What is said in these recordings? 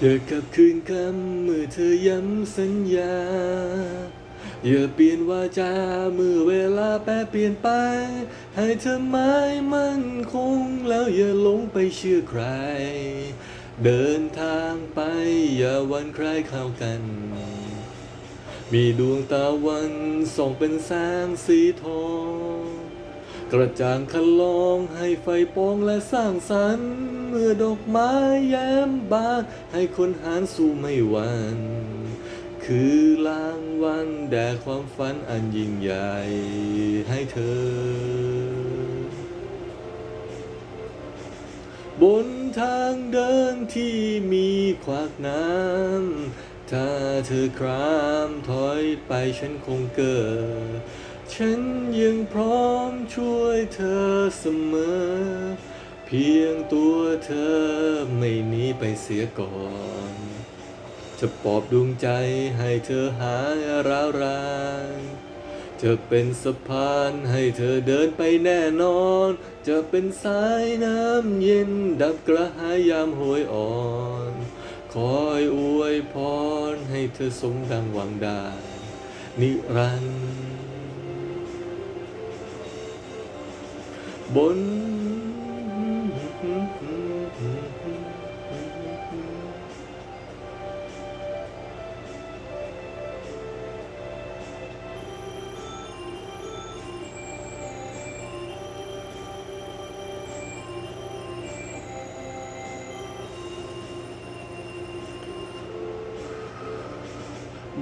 อย่ากลับคืนคำเมื่อเธอย้ำสัญญา อย่าเปลี่ยนวาจาเมื่อเวลาแปรเปลี่ยนไป ให้เธอไม้มั่นคงแล้วอย่าหลงไปเชื่อใคร เดินทางไปอย่าวันใครเข้ากัน มีดวงตะวันส่องเป็นแสงสีทอง กระจ่างคันลองให้ไฟปองและสร้างสรรค์ เมื่อดอกไม้แย้มบานให้คนหานสู้ไม่หวันคือลางวันแด่ความฝันอันยิ่งใหญ่ให้เธอ บนทางเดินที่มีขวากน้ำถ้าเธอครามถอยไปฉันคงเกิด ฉันยังพร้อมช่วยเธอเสมอ เพียงตัวเธอไม่หนีไปเสียก่อน จะปลอบดวงใจให้เธอหายร้าวรานจะเป็นสะพานให้เธอเดินไปแน่นอน จะเป็นสายน้ำเย็นดับกระหายยามโหยอ่อน คอยอวยพรให้เธอสมดังหวังได้นิรันดร์ บน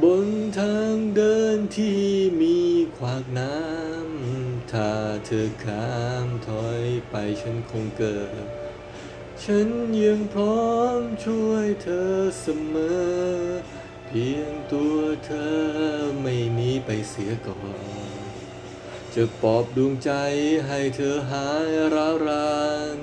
บนทางเดินที่มีขวากน้ำ ถ้าเธอข้ามถอยไปฉันคงเกิด ฉันยังพร้อมช่วยเธอเสมอ เพียงตัวเธอไม่หนีไปเสียก่อน จะปอบดวงใจให้เธอหายร้าวราน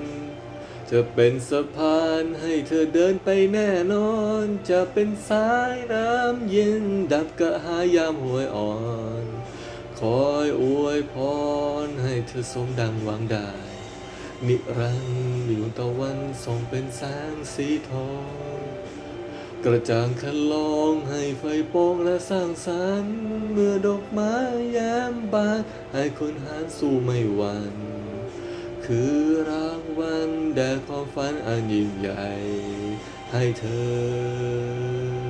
จะเป็นสะพานให้เธอเดินไปแน่นอน จะเป็นสายน้ำเย็นดับกระหายยามหวยอ่อน คอยอวยพรให้เธอสมดังหวังได้ นิรันดร์ดวงตะวันส่องเป็นแสงสีทอง กระจ่างคันลองให้ไฟโปองและสร้างสรรค์เมื่อดอกไม้แย้มบานให้คนหานสู้ไม่หวั่นคือรางวัลแด่ความฝันอันยิ่งใหญ่ ให้เธอ